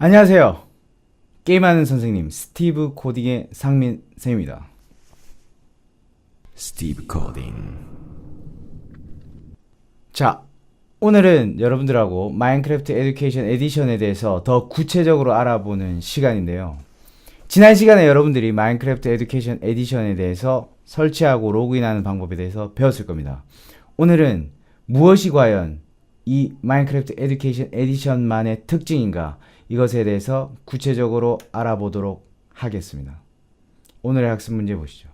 안녕하세요. 게임하는 선생님 스티브 코딩의 상민 쌤입니다. 스티브 코딩. 자, 오늘은 여러분들하고 마인크래프트 에듀케이션 에디션에 대해서 더 구체적으로 알아보는 시간인데요. 지난 시간에 여러분들이 마인크래프트 에듀케이션 에디션에 대해서 설치하고 로그인하는 방법에 대해서 배웠을 겁니다. 오늘은 무엇이 과연 이 마인크래프트 에듀케이션 에디션만의 특징인가 이것에 대해서 구체적으로 알아보도록 하겠습니다. 오늘의 학습 문제 보시죠.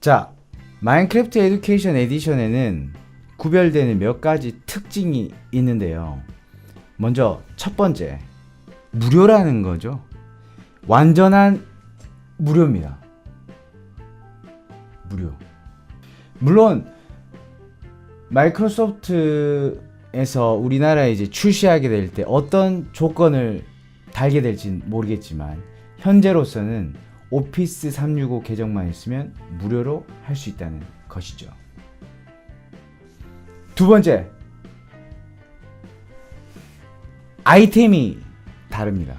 자, 마인크래프트 에듀케이션 에디션에는 구별되는 몇 가지 특징이 있는데요. 먼저 첫 번째, 무료라는 거죠. 완전한 무료입니다. 무료. 물론 마이크로소프트에서 우리나라에 이제 출시하게 될 때 어떤 조건을 달게 될지 모르겠지만 현재로서는 오피스 365 계정만 있으면 무료로 할 수 있다는 것이죠. 두 번째, 아이템이 다릅니다.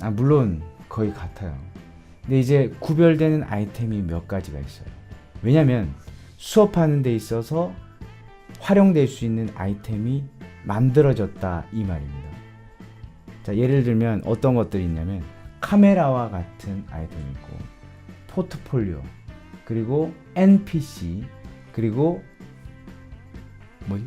아, 물론 거의 같아요. 근데 이제 구별되는 아이템이 몇 가지가 있어요. 왜냐면 수업하는 데 있어서 활용될 수 있는 아이템이 만들어졌다 이 말입니다. 자, 예를 들면 어떤 것들이 있냐면 카메라와 같은 아이템이 있고 포트폴리오 그리고 NPC 그리고 뭐지?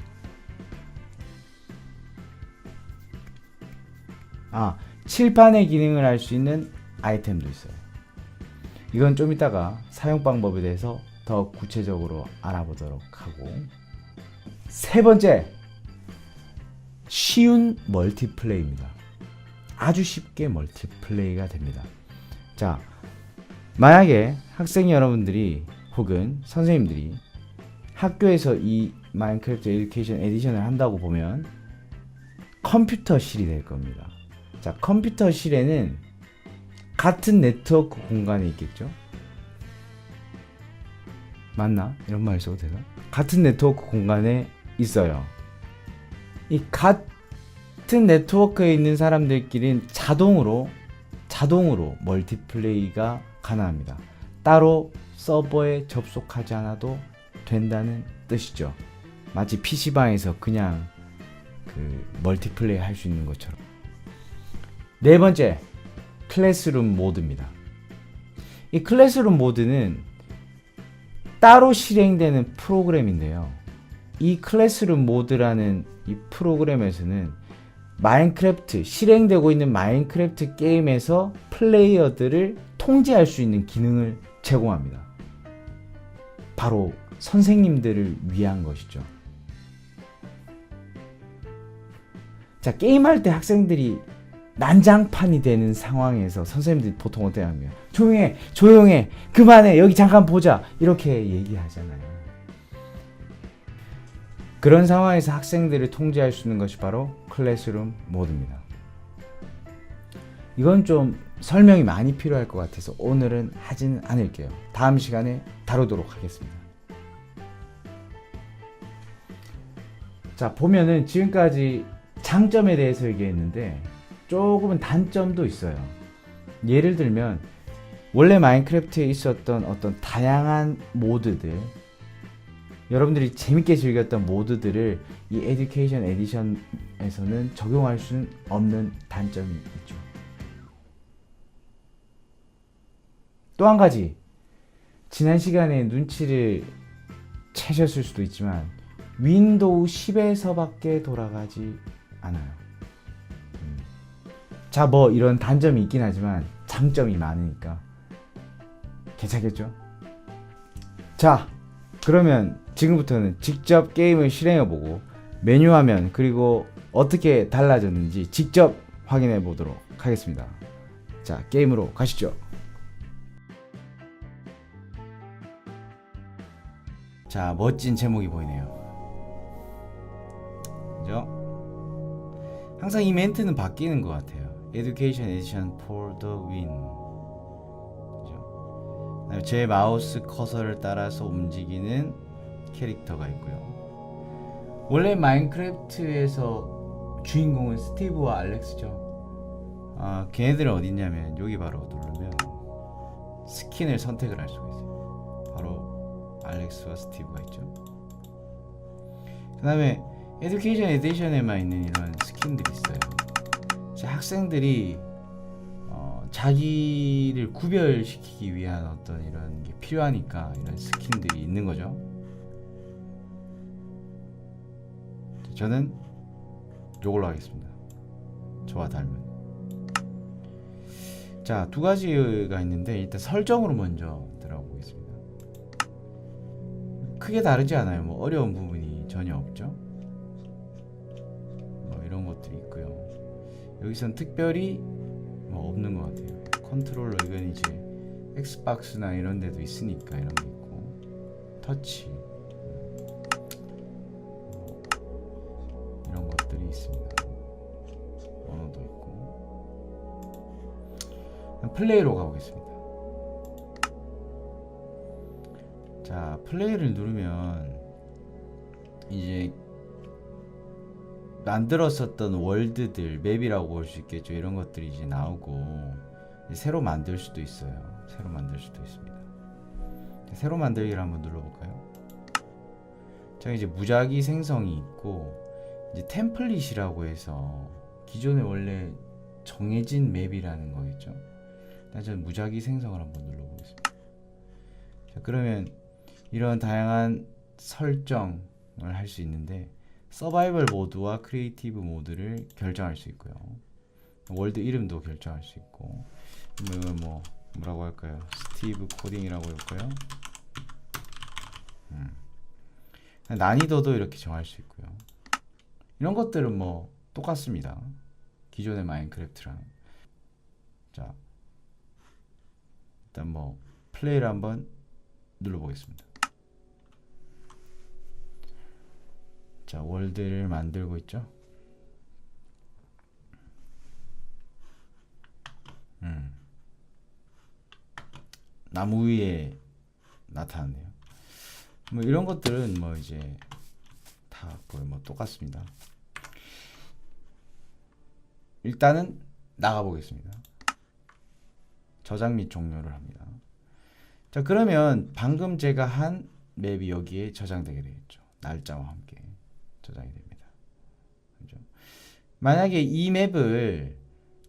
아, 칠판의 기능을 할 수 있는 아이템도 있어요. 이건 좀 이따가 사용 방법에 대해서 더 구체적으로 알아보도록 하고 세 번째 쉬운 멀티플레이입니다. 아주 쉽게 멀티플레이가 됩니다. 자, 만약에 학생 여러분들이 혹은 선생님들이 학교에서 이 마인크래프트 에듀케이션 에디션을 한다고 보면 컴퓨터실이 될 겁니다. 자, 컴퓨터실에는 같은 네트워크 공간에 있겠죠? 맞나? 이런 말 써도 되나? 같은 네트워크 공간에 있어요. 이 같은 네트워크에 있는 사람들끼리는 자동으로 자동으로 멀티플레이가 가능합니다. 따로 서버에 접속하지 않아도 된다는 뜻이죠. 마치 PC방에서 그냥 그 멀티플레이 할 수 있는 것처럼. 네 번째, 클래스룸 모드입니다. 이 클래스룸 모드는 따로 실행되는 프로그램인데요. 이 클래스룸 모드라는 이 프로그램에서는 마인크래프트 실행되고 있는 마인크래프트 게임에서 플레이어들을 통제할 수 있는 기능을 제공합니다. 바로 선생님들을 위한 것이죠. 자, 게임할 때 학생들이 난장판이 되는 상황에서 선생님들이 보통 어떻게 하면 조용해 조용해 그만해 여기 잠깐 보자 이렇게 얘기하잖아요. 그런 상황에서 학생들을 통제할 수 있는 것이 바로 클래스룸 모드입니다. 이건 좀 설명이 많이 필요할 것 같아서 오늘은 하지는 않을게요. 다음 시간에 다루도록 하겠습니다. 자 보면은 지금까지 장점에 대해서 얘기했는데 조금은 단점도 있어요. 예를 들면 원래 마인크래프트에 있었던 어떤 다양한 모드들 여러분들이 재밌게 즐겼던 모드들을 이 에듀케이션 에디션에서는 적용할 수는 없는 단점이 있죠. 또 한 가지 지난 시간에 눈치를 채셨을 수도 있지만 윈도우 10에서밖에 돌아가지 않아요. 자, 뭐 이런 단점이 있긴 하지만 장점이 많으니까 괜찮겠죠? 자, 그러면 지금부터는 직접 게임을 실행해 보고 메뉴 화면 그리고 어떻게 달라졌는지 직접 확인해 보도록 하겠습니다. 자, 게임으로 가시죠. 자, 멋진 제목이 보이네요. 그죠? 항상 이 멘트는 바뀌는 것 같아요. Education Edition for the Win. 그죠? 제 마우스 커서를 따라서 움직이는 캐릭터가 있고요. 원래 마인크래프트에서 주인공은 스티브와 알렉스죠. 아, 걔네들은 어딨냐면 여기 바로 누르면 스킨을 선택을 할 수가 있어요. 바로 알렉스와 스티브가 있죠. 그 다음에 에듀케이션 에디션에만 있는 이런 스킨들이 있어요. 이제 학생들이 어, 자기를 구별시키기 위한 어떤 이런 게 필요하니까 이런 스킨들이 있는 거죠. 저는 요걸로 하겠습니다. 저와 닮은. 자, 두 가지가 있는데 일단 설정으로 먼저 들어가 보겠습니다. 크게 다르지 않아요. 뭐 어려운 부분이 전혀 없죠. 뭐 이런 것들이 있고요. 여기선 특별히 뭐 없는 것 같아요. 컨트롤러 이건 이제 엑스박스나 이런 데도 있으니까 이런 게 있고 터치 뭐 이런 것들이 있습니다. 언어도 있고 플레이로 가보겠습니다. 자 플레이를 누르면 이제 만들었었던 월드들 맵이라고 볼 수 있겠죠. 이런 것들이 이제 나오고 이제 새로 만들 수도 있어요. 새로 만들 수도 있습니다. 새로 만들기를 한번 눌러볼까요? 자 이제 무작위 생성이 있고 이제 템플릿이라고 해서 기존에 원래 정해진 맵이라는 거겠죠. 일단 무작위 생성을 한번 눌러보겠습니다. 자 그러면 이런 다양한 설정을 할 수 있는데 서바이벌 모드와 크리에이티브 모드를 결정할 수 있고요. 월드 이름도 결정할 수 있고 뭐 이건 뭐 뭐라고 할까요? 스티브 코딩이라고 해볼까요? 음. 난이도도 이렇게 정할 수 있고요. 이런 것들은 뭐 똑같습니다. 기존의 마인크래프트랑 자 일단 뭐 플레이를 한번 눌러보겠습니다. 자, 월드를 만들고 있죠. 음. 나무 위에 나타났네요. 뭐 이런 것들은 뭐 이제 다 거의 뭐 똑같습니다. 일단은 나가 보겠습니다. 저장 및 종료를 합니다. 자, 그러면 방금 제가 한 맵이 여기에 저장되게 되겠죠. 날짜와 함께. 저장이 됩니다. 그죠? 만약에 이 맵을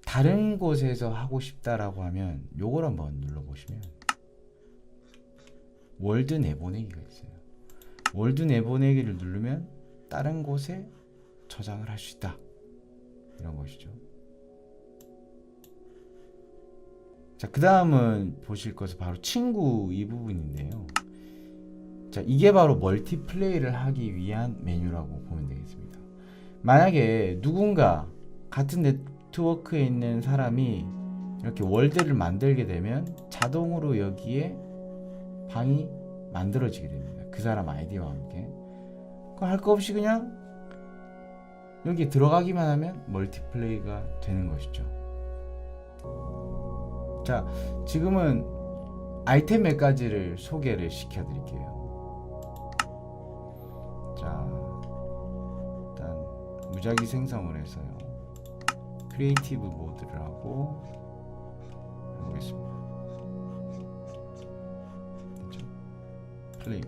다른 곳에서 하고 싶다라고 하면 요걸 한번 눌러보시면 월드 내보내기가 있어요. 월드 내보내기를 누르면 다른 곳에 저장을 할 수 있다. 이런 것이죠. 자, 그 다음은 보실 것은 바로 친구 이 부분인데요. 자, 이게 바로 멀티플레이를 하기 위한 메뉴라고 보면 되겠습니다. 만약에 누군가 같은 네트워크에 있는 사람이 이렇게 월드를 만들게 되면 자동으로 여기에 방이 만들어지게 됩니다. 그 사람 아이디와 함께. 할 거 없이 그냥 여기 들어가기만 하면 멀티플레이가 되는 것이죠. 자, 지금은 아이템 몇 가지를 소개를 시켜 드릴게요. 무작위 생성을 해서요. 크리에이티브 모드를 하고 해보겠습니다. 됐죠? 플레이.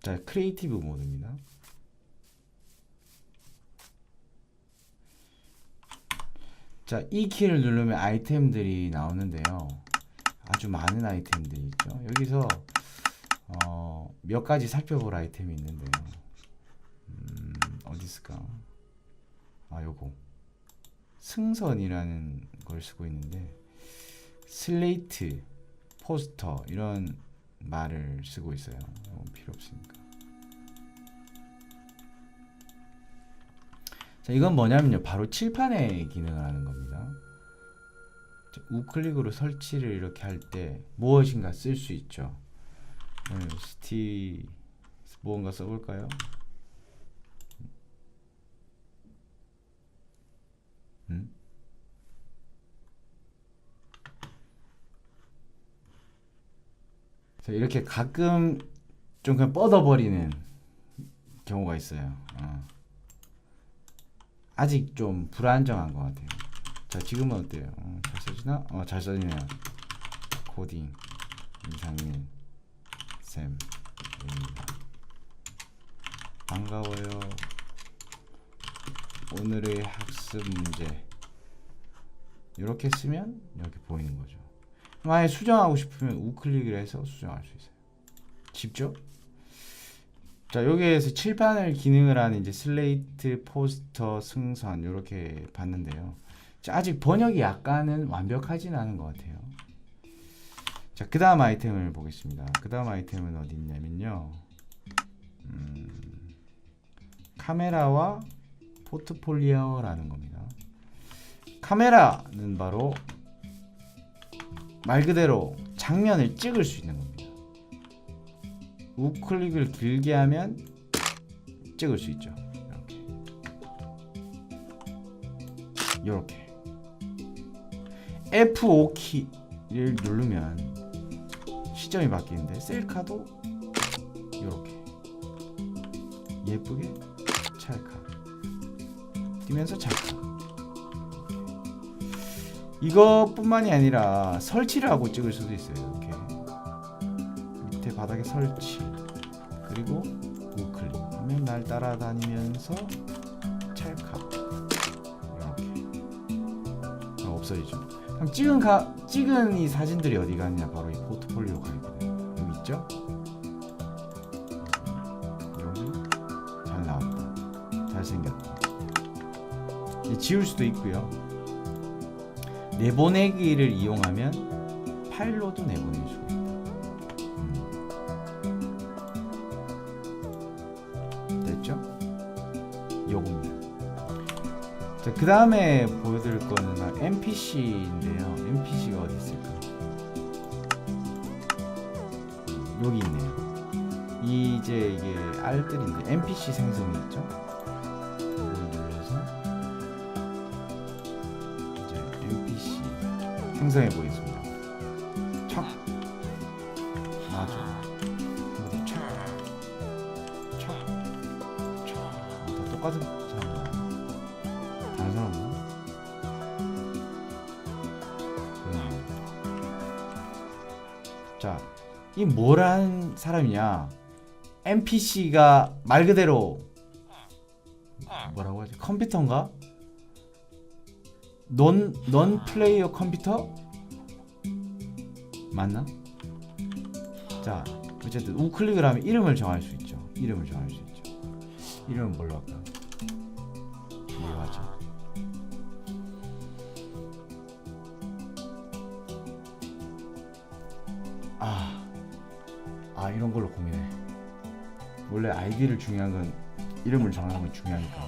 자, 크리에이티브 모드입니다. 자, 이 키를 누르면 아이템들이 나오는데요. 아주 많은 아이템들이 있죠. 여기서 어, 몇 가지 살펴볼 아이템이 있는데요. 음, 어디 있을까? 아, 요거. 승선이라는 걸 쓰고 있는데 슬레이트, 포스터 이런 말을 쓰고 있어요. 이건 필요 없으니까. 자, 이건 뭐냐면요. 바로 칠판의 기능을 하는 겁니다. 자, 우클릭으로 설치를 이렇게 할 때 무엇인가 쓸 수 있죠. 네, 스티 무언가 써볼까요? 음? 이렇게 가끔 좀 그냥 뻗어버리는 경우가 있어요. 어. 아직 좀 불안정한 것 같아요. 자 지금은 어때요? 어, 잘 써지나? 어잘 써지네요. 코딩 이상민 쌤입니다. 반가워요. 오늘의 학습 문제 이렇게 쓰면 이렇게 보이는 거죠. 만약에 수정하고 싶으면 우클릭을 해서 수정할 수 있어요. 쉽죠? 자 여기에서 칠판을 기능을 하는 이제 슬레이트, 포스터, 승선 이렇게 봤는데요. 자, 아직 번역이 약간은 완벽하진 않은 것 같아요. 자, 그 다음 아이템을 보겠습니다. 그 다음 아이템은 어디 있냐면요. 음, 카메라와 포트폴리오라는 겁니다. 카메라는 바로 말 그대로 장면을 찍을 수 있는 겁니다. 우클릭을 길게 하면 찍을 수 있죠. 이렇게. 이렇게. F5 키를 누르면 시점이 바뀌는데 셀카도 이렇게. 예쁘게 찰칵 뛰면서 찰칵 이것뿐만이 아니라 설치를 하고 찍을 수도 있어요 이렇게. 밑에 바닥에 설치. 그리고 우클릭 하면 날 따라다니면서 찰칵 이렇게. 그럼 없어지죠 그럼 찍은 가, 찍은 이 사진들이 어디 갔냐? 바로 이 포트폴리오 가 있거든요 여기 있죠? 여기? 잘 나왔다. 잘 생겼다. 이제 지울 수도 있고요. 내보내기를 이용하면 파일로도 수가 다음에 보여드릴 거는 NPC인데요. NPC가 어디 있을까? 여기 있네요. 이 이제 이게 알들인데 NPC 생성이 있죠? 이걸 눌러서 이제 NPC 생성해 보겠습 자, 이 뭐란 사람이냐? NPC가 말 그대로 뭐라고 하지? 컴퓨터인가? 논, 논 플레이어 컴퓨터? 맞나? 자, 어쨌든 우클릭을 하면 이름을 정할 수 있죠. 이름을 정할 수 있죠. 이름은 뭘로 할까? 아 이런 걸로 고민해. 원래 아이디를 중요한 건 이름을 정하는 건 중요하니까.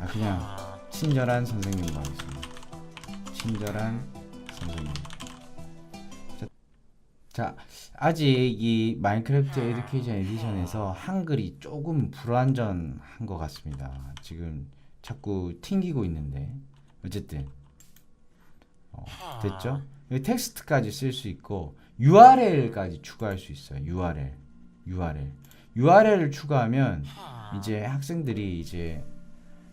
아 그냥 친절한 선생님으로 하겠습니다. 친절한 선생님. 자, 자 아직 이 마인크래프트 에듀케이션 에디션에서 한글이 조금 불완전한 것 같습니다. 지금 자꾸 튕기고 있는데 어쨌든 어, 됐죠? 여기 텍스트까지 쓸 수 있고 URL까지 추가할 수 있어요. URL, URL, URL을 추가하면 이제 학생들이 이제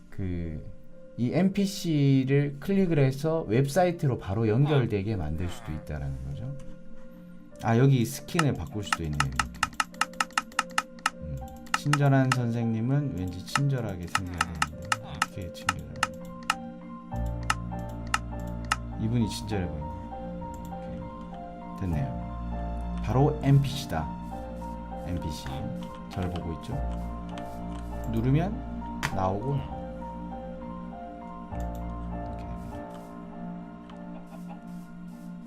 그이 NPC를 클릭을 해서 웹사이트로 바로 연결되게 만들 수도 있다라는 거죠. 아 여기 스킨을 바꿀 수도 있네요. 이렇게. 음, 친절한 선생님은 왠지 친절하게 생겨야 되는데 어떻게 친절해? 이분이 친절해 보이네. 됐네요. 바로 NPC다. NPC. 절 보고 있죠? 누르면 나오고 이렇게.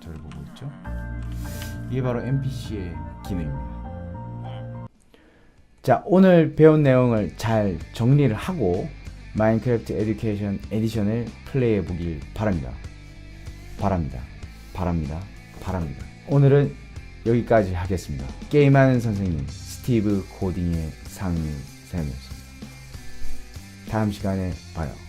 절 보고 있죠? 이게 바로 NPC의 기능입니다. 자, 오늘 배운 내용을 잘 정리를 하고 마인크래프트 에듀케이션 에디션을 플레이해 보길 바랍니다. 바랍니다. 바랍니다. 바랍니다. 오늘은 여기까지 하겠습니다. 게임하는 선생님 스티브 코딩의 상류 쌤이었습니다. 다음 시간에 봐요.